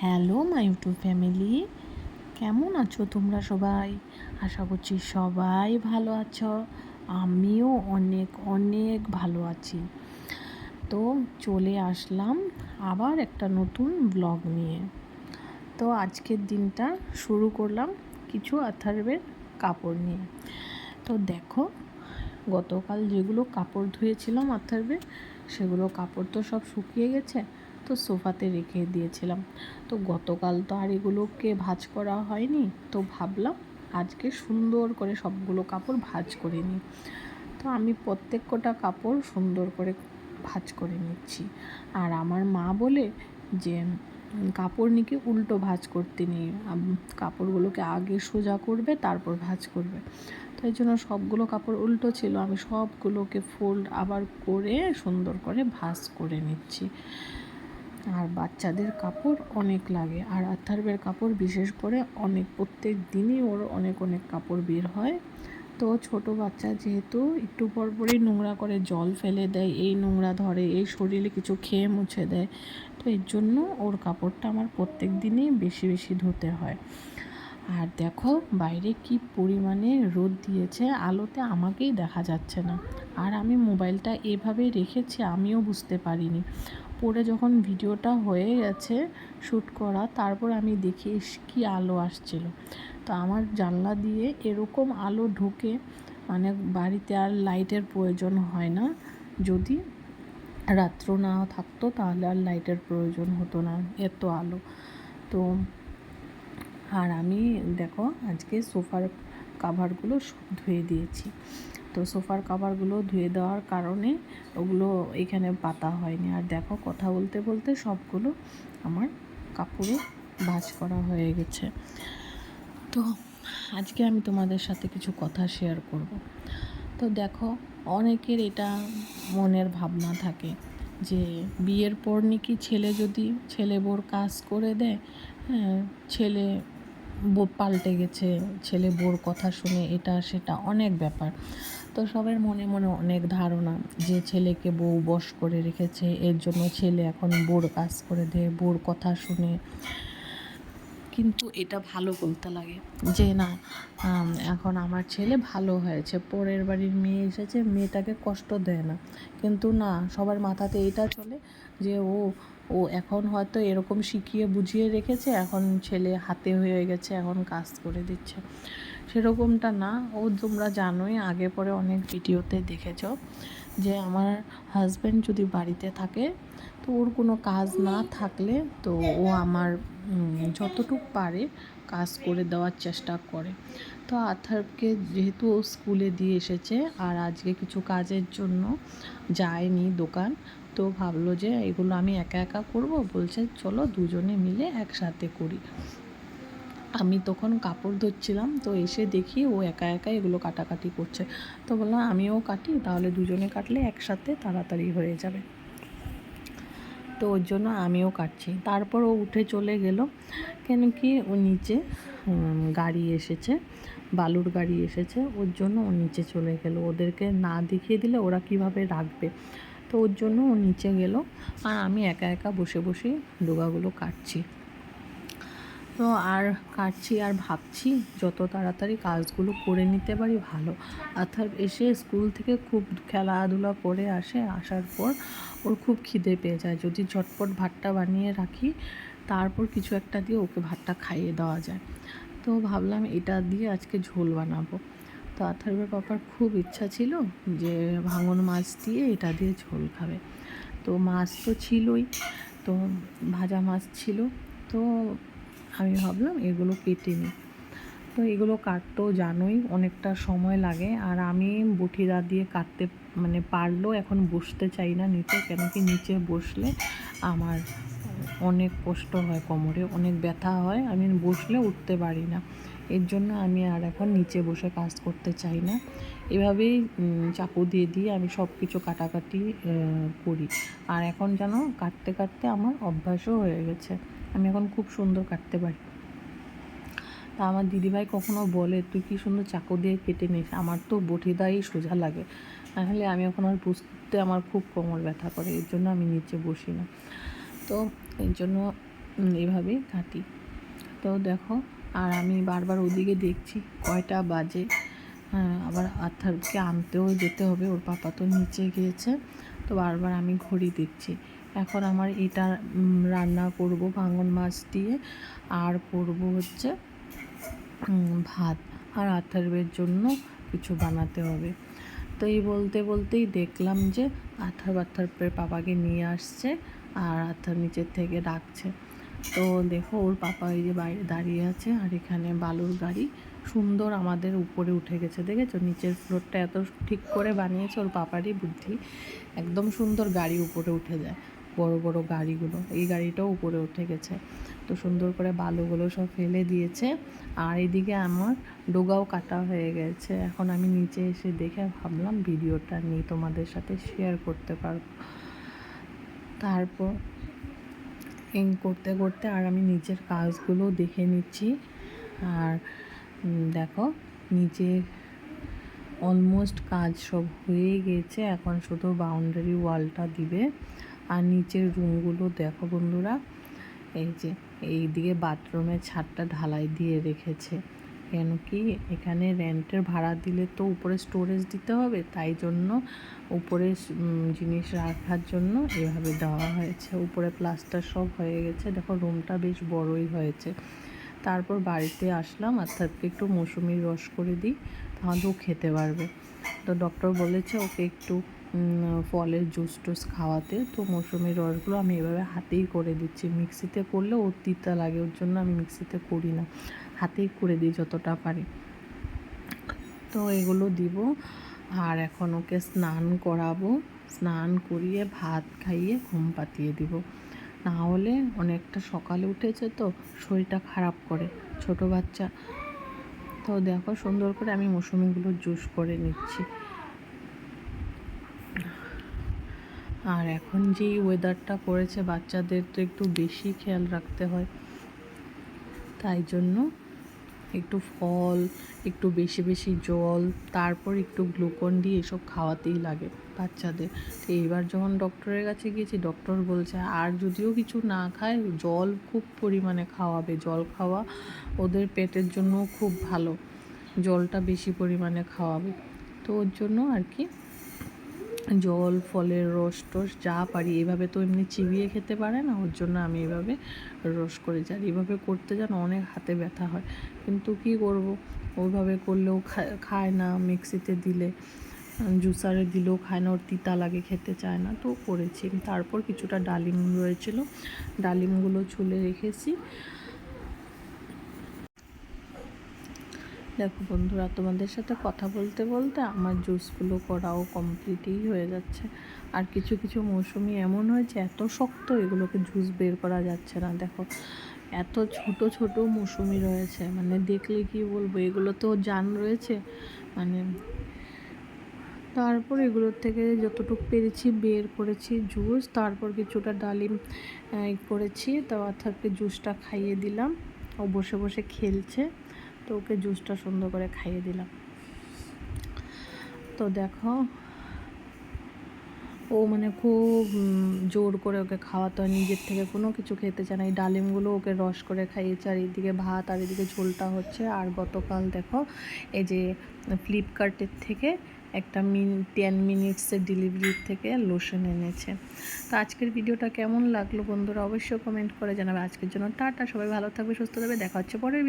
Hello my YouTube family কেমন আছো তোমরা সবাই? আশা করছি সবাই ভালো আছো। আমিও অনেক অনেক ভালো আছি। তো চলে আসলাম আবার একটা নতুন ব্লগ নিয়ে। তো আজকের দিনটা শুরু করলাম কিছু আথার্বের কাপড় নিয়ে। তো দেখো, গতকাল যেগুলো কাপড় ধুয়েছিলাম আথার্বের সেগুলো কাপড় তো সব শুকিয়ে গেছে। তো সোফাতে রেখে দিয়েছিলাম। তো গতকাল তো আর এগুলোকে ভাজ করা হয়নি। তো ভাবলাম আজকে সুন্দর করে সবগুলো কাপড় ভাজ করে নিই। তো আমি প্রত্যেক কটা কাপড় সুন্দর করে ভাজ করে নিচ্ছি। আর আমার মা বলে যে, কাপড় নিকে উল্টো ভাজ করতে নেই। কাপড়গুলোকে আগে সোজা করবে, তারপর ভাজ করবে। তো এই জন্য সবগুলো কাপড় উল্টো ছিল। আমি সবগুলোকে ফোল্ড আবার করে সুন্দর করে ভাজ করে নিচ্ছি। আর বাচ্চাদের কাপড় অনেক লাগে। আর আথার্বের কাপড় বিশেষ করে অনেক, প্রত্যেক দিনই ওর অনেক অনেক কাপড় বের হয়। তো ছোট বাচ্চা যেহেতু একটু পর পরই নোংরা করে জল ফেলে দেয়, এই নোংরা ধরে, এই শরীরে কিছু খেয়ে মুছে দেয়, তো এর জন্য ওর কাপড়টা আমার প্রত্যেক দিনই বেশি বেশি ধুতে হয়। আর দেখো বাইরে কি পরিমাণে রোদ দিয়েছে, আলোতে আমাকেই দেখা যাচ্ছে না। আর আমি মোবাইলটা এভাবে রেখেছি, আমিও বুঝতে পারিনি। পরে যখন ভিডিওটা হয়ে গেছে শ্যুট করা, তারপর আমি দেখি কি আলো আসছিল। তো আমার জানলা দিয়ে এরকম আলো ঢোকে মানে বাড়িতে আর লাইটের প্রয়োজন হয় না। যদি রাত্র না থাকতো, তাহলে আর লাইটের প্রয়োজন হতো না, এত আলো। তো আর আমি, দেখো, আজকে সোফার কাভারগুলো ধুয়ে দিয়েছি। তো সোফার কাভারগুলো ধুয়ে দেওয়ার কারণে ওগুলো এখানে পাতা হয়নি। আর দেখো, কথা বলতে বলতে সবগুলো আমার কাপড়ে ভাজ করা হয়ে গেছে। তো আজকে আমি তোমাদের সাথে কিছু কথা শেয়ার করব। তো দেখো, অনেকের এটা মনের ভাবনা থাকে যে বিয়ের পর নাকি ছেলে যদি ছেলে বোর কাজ করে দেয় হ্যাঁ ছেলে পাল্টে গেছে, ছেলে বোর কথা শুনে এটা সেটা অনেক ব্যাপার। তো সবার মনে মনে অনেক ধারণা যে ছেলেকে বউ বশ করে রেখেছে। এর জন্য ছেলে এখন বোর কাজ করে দেয় বোর কথা শুনে। কিন্তু এটা ভালো বলতে লাগে যে না এখন আমার ছেলে ভালো হয়েছে, পরের বাড়ির মেয়ে এসেছে, মেয়েটাকে কষ্ট দেয় না। কিন্তু না, সবার মাথাতে এটা চলে যে ও ও এখন হয়তো এরকম শিখিয়ে বুঝিয়ে রেখেছে, এখন ছেলে হাতে হয়ে গেছে, এখন কাজ করে দিচ্ছে। সেরকমটা না। ও তোমরা জানোই, আগে পরে অনেক ভিডিওতে দেখেছ যে আমার হাজব্যান্ড যদি বাড়িতে থাকে, তো ওর কোনো কাজ না থাকলে তো ও আমার যতটুক পারে কাজ করে দেওয়ার চেষ্টা করে। তো আথারকে যেহেতু ও স্কুলে দিয়ে এসেছে আর আজকে কিছু কাজের জন্য যায়নি দোকান, তো ভাবলো যে এগুলো আমি একা একা করব, বলছে চলো দুজনে মিলে একসাথে করি। আমি তখন কাপড় ধরছিলাম তো এসে দেখি ও একা একা এগুলো কাটাকাটি করছে। তো বললাম, আমিও কাটি, তাহলে দুজনে কাটলে একসাথে তাড়াতাড়ি হয়ে যাবে। তো ওর জন্য আমিও কাটছি। তারপর ও উঠে চলে গেল। কেন কি ও নিচে গাড়ি এসেছে, বালুর গাড়ি এসেছে, ওর জন্য ও নিচে চলে গেল। ওদেরকে না দেখিয়ে দিলে ওরা কীভাবে রাখবে? তো ওর জন্য ও নিচে গেল। আর আমি একা একা বসে বসে ডোগাগুলো কাটছি। তো আর কাটছি আর ভাবছি যত তাড়াতাড়ি কাজগুলো করে নিতে পারি ভালো। অর্থাৎ এসে স্কুল থেকে খুব খেলাধুলা করে আসে, আসার পর ওর খুব খিদে পেয়ে যায়। যদি ঝটপট ভাতটা বানিয়ে রাখি, তারপর কিছু একটা দিয়ে ওকে ভাতটা খাইয়ে দেওয়া যায়। তো ভাবলাম এটা দিয়ে আজকে ঝোল বানাবো। তো আথার্বের পাপার খুব ইচ্ছা ছিল যে ভাঙন মাছ দিয়ে এটা দিয়ে ঝোল খাবে। তো মাছ তো ছিলই, তো ভাজা মাছ ছিল। তো আমি ভাবলাম এগুলো কেটে নিই। তো এগুলো কাটতেও জানোই অনেকটা সময় লাগে। আর আমি বটিদা দিয়ে কাটতে মানে পারলেও এখন বসতে চাই না নিচে, কেন কি নিচে বসলে আমার অনেক কষ্ট হয় কোমরে, অনেক ব্যথা হয়। আমি বসলে উঠতে পারি না। এর জন্য আমি আর এখন নিচে বসে কাজ করতে চাই না। এভাবেই চাকু দিয়ে দিয়ে আমি সব কিছু কাটাকাটি করি। আর এখন যেন কাটতে কাটতে আমার অভ্যাসও হয়ে গেছে। আমি এখন খুব সুন্দর কাটতে পারি। তা আমার দিদিভাই কখনো বলে, তুই কি সুন্দর চাকু দিয়ে কেটে নিস? আমার তো বটিদাই সোজা লাগে। তাহলে আমি এখন আর বুঝতে আমার খুব কোমর ব্যথা করে, এর জন্য আমি নিচে বসি না। তো এর জন্য এভাবেই কাটি। তো দেখো, আর আমি বারবার ওদিকে দেখছি, কয়টা বাজে। হ্যাঁ আবার আর্থারকে আনতেও যেতে হবে, ওর পাপা তো নিচে গিয়েছে। তো বারবার আমি ঘড়ি দেখছি। এখন আমার এটা রান্না করব ভাঙন মাছ দিয়ে। আর করব হচ্ছে ভাত। আর আথারবের জন্য কিছু বানাতে হবে। তো এই বলতে বলতেই দেখলাম যে আথার বাথার পাপাকে নিয়ে আসছে আর আথার নিচের থেকে ডাকছে। তো দেখো, ওর পাপা এই যে বাইরে দাঁড়িয়ে আছে আর এখানে বালুর গাড়ি সুন্দর আমাদের উপরে উঠে গেছে, দেখেছ? নিচের ফ্লোরটা এত ঠিক করে বানিয়েছে, ওর পাপারই বুদ্ধি। একদম সুন্দর গাড়ি উপরে উঠে যায়। বড় বড় গাড়িগুলো। এই গাড়িটাও উপরে উঠে গেছে। তো সুন্দর করে বালুগুলো সব ফেলে দিয়েছে। আর এদিকে আমার ডোগাও কাটা হয়ে গেছে। এখন আমি নিচে এসে দেখে ভাবলাম ভিডিওটা নিয়ে তোমাদের সাথে শেয়ার করতে পারব। তারপর এই করতে করতে আর আমি নিজের কাজগুলো দেখে নিচ্ছি। আর দেখো নিজের অলমোস্ট কাজ সব হয়ে গেছে। এখন শুধু বাউন্ডারি ওয়ালটা দিবে। আর নিচের রুমগুলো দেখো বন্ধুরা, এই যে এই দিকে বাথরুমের ছাদটা ঢালাই দিয়ে রেখেছে। কেন কি এখানে রেন্টের ভাড়া দিলে তো উপরে স্টোরেজ দিতে হবে, তাই জন্য উপরে জিনিস রাখার জন্য এভাবে দেওয়া হয়েছে। উপরে প্লাস্টার সব হয়ে গেছে। দেখো রুমটা বেশ বড়ই হয়েছে। তারপর বাড়িতে আসলাম অর্থাৎ একটু মৌসুমির রস করে দিই, তাহলে খেতে পারবে। তো ডক্টর বলেছে ওকে একটু ফলের জুস টুস খাওয়াতে। তো মৌসুমির রসগুলো আমি এভাবে হাতেই করে দিচ্ছি। মিক্সিতে করলে ওর তিতা লাগে, ওর জন্য আমি মিক্সিতে করি না। হাতেই করে দিই যতটা পারি। তো এগুলো দিব। আর এখন ওকে স্নান করাবো। স্নান করিয়ে ভাত খাইয়ে ঘুম পাতিয়ে দিব। না হলে অনেকটা সকালে উঠেছে তো শরীরটা খারাপ করে। ছোট বাচ্চা তো দেখো, সুন্দর করে আমি মৌসুমিগুলো জুস করে নিচ্ছি। আর এখন যে ওয়েদারটা পড়েছে, বাচ্চাদের তো একটু বেশি খেয়াল রাখতে হয়। তাই জন্য একটু ফল, একটু বেশি বেশি জল, তারপর একটু গ্লুকন ডি এসব খাওয়াতেই লাগে বাচ্চাদের। তো এইবার যখন ডক্টরের কাছে গিয়েছি, ডক্টর বলছে, আর যদিও কিছু না খায়, জল খুব পরিমাণে খাওয়াবে। জল খাওয়া ওদের পেটের জন্য খুব ভালো। জলটা বেশি পরিমাণে খাওয়াবে। তো ওর জন্য আর কি জল, ফলের রস টস যা পারি, এভাবে তো এমনি চিবিয়ে খেতে পারে না, ওর জন্য আমি এভাবে রস করে যাই এভাবে করতে যেন অনেক হাতে ব্যথা হয়। কিন্তু কি করব? ওইভাবে করলেও খায় না, মিক্সিতে দিলে, জুসারে দিলেও খায় না, ওর তিতা লাগে, খেতে চায় না, তো করেছি। তারপর কিছুটা ডালিম রয়েছিল, ডালিমগুলো ছুলে রেখেছি। দেখো বন্ধুরা, তোমাদের সাথে কথা বলতে বলতে আমার জুসগুলো করাও কমপ্লিটই হয়ে যাচ্ছে। আর কিছু কিছু মৌসুমি এমন হয়েছে এত শক্ত এগুলোকে জুস বের করা যাচ্ছে না। দেখো, এত ছোট ছোট মৌসুমি রয়েছে। মানে দেখলে কি বলব, এগুলো তো জান রয়েছে। মানে তারপর এগুলোর থেকে যতটুকু পেরেছি বের করেছি জুস, তারপর কিছুটা ডালিম করেছি। তো অর্থাৎ জুসটা খাইয়ে দিলাম। ও বসে বসে খেলছে। তো ওকে জুসটা সুন্দর করে খাইয়ে দিলাম। তো দেখো, ও মানে খুব জোর করে ওকে খাওয়াতে হয় নিজের থেকে কোনো কিছু খেতে চায় না। এই ডালিমগুলো ওকে রস করে খাইয়েছে আর এদিকে ভাত আর এদিকে ঝোলটা হচ্ছে। আর গতকাল দেখো, এই যে ফ্লিপকার্টের থেকে একটা মিন, টেন মিনিটসের ডেলিভারির থেকে লোশন এনেছে। তো আজকের ভিডিওটা কেমন লাগল বন্ধুরা অবশ্যই কমেন্ট করে জানাবে। আজকের জন্য টাটা, সবাই ভালো থাকবে, সুস্থ থাকবে। দেখা হচ্ছে পরের